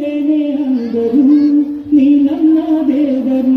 నిన్నే అందరూ నీ నన్న దేవరు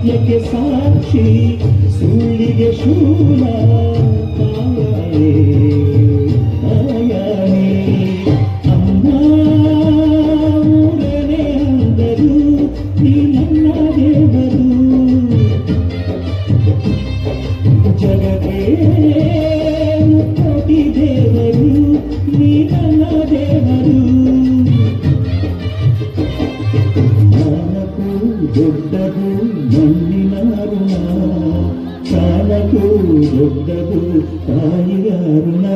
ಸತ್ಯಕ್ಕೆ ಸಾಕ್ಷಿ ಸುಳ್ಳಿಗೆ ಶೂಲ ತಾಯೇ ತಾಯೇ ಅಮ್ಮ ಊರನೇ ಅಂದರು ನೀ ನನ್ನ ದೇವರು ಜಗದೇ ಮುಕ್ಕೋಟಿ ದೇವರು ನೀ ನನ್ನ ದೇವರು ಜ್ಞಾನಕ್ಕೂ ದೊಡ್ಡದು వద్దకు తాయి గారునా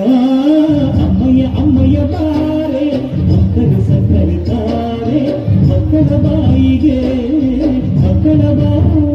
అమ్మయ్య అమ్మయ్య బారే మక్కల సక్కరి తారే మక్కల బాయిగే మక్కల బాయి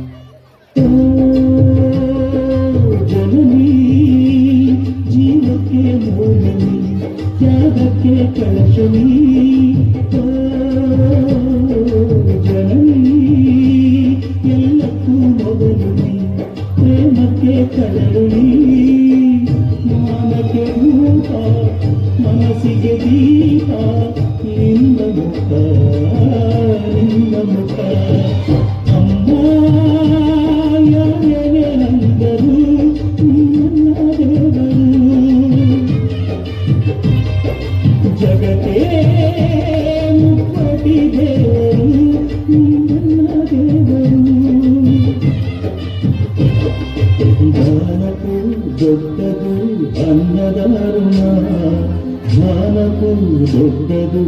ಜ್ಞಾನಕ್ಕೂ ದೊಡ್ಡದು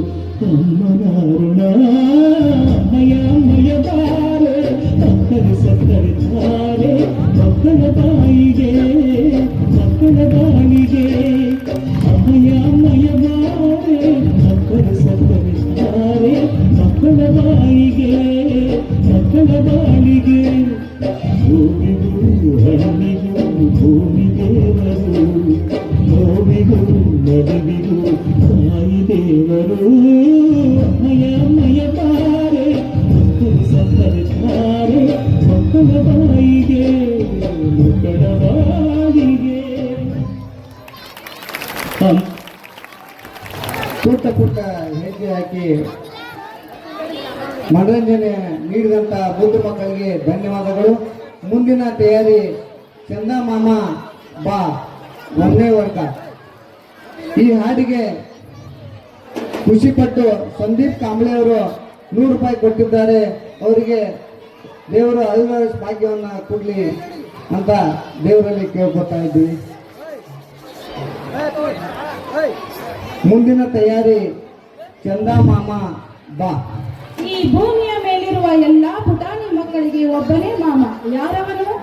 ಅಮ್ಮನ ಋಣ ಅಮ್ಮಯ ಅಮ್ಮಯ ಬಾರೆ ಮಕ್ಕಳ ಸಕ್ಕರೆ ತಾರೆ ಮಕ್ಕಳ ಬಾಯಿಗೆ ಮಕ್ಕಳ ಬಾಳಿಗೆ ಅಮ್ಮಯ ಅಮ್ಮಯ ಬಾರೆ ಮಕ್ಕಳ ಸಕ್ಕರೆ ತಾರೆ ಮಕ್ಕಳ ಬಾಯಿಗೆ ಮಕ್ಕಳ ಬಾಳಿಗೆ ಭೂಮಿಗೂ ದೇವರು ಪುಟ್ಟ ಪುಟ್ಟ ಹೆಜ್ಜೆ ಹಾಕಿ ಮನರಂಜನೆ ನೀಡಿದಂಥ ಬುದ್ಧ ಮಕ್ಕಳಿಗೆ ಧನ್ಯವಾದಗಳು ಮುಂದಿನ ತಯಾರಿ ಚಂದ ಮಾಮ ಬಾ ಒಂದೇ ವರ್ಗ ಈ ಹಾಡಿಗೆ ಖುಷಿಪಟ್ಟು ಸಂದೀಪ್ ಕಾಂಬ್ಳೆ ಅವರು ನೂರು ರೂಪಾಯಿ ಕೊಟ್ಟಿದ್ದಾರೆ. ಅವರಿಗೆ ದೇವರು ಐವತ್ತು ಭಾಗ್ಯವನ್ನು ಕೊಡಲಿ ಅಂತ ದೇವರಲ್ಲಿ ಕೇಳ್ಕೊತಾ ಇದ್ದೀವಿ. ಮುಂದಿನ ತಯಾರಿ ಚಂದ ಮಾಮ ಬಾ. ಈ ಭೂಮಿಯ ಮೇಲಿರುವ ಎಲ್ಲಾ ಪುಟಾಣಿ ಮಕ್ಕಳಿಗೆ ಒಬ್ಬನೇ ಮಾಮ. ಯಾರವನು?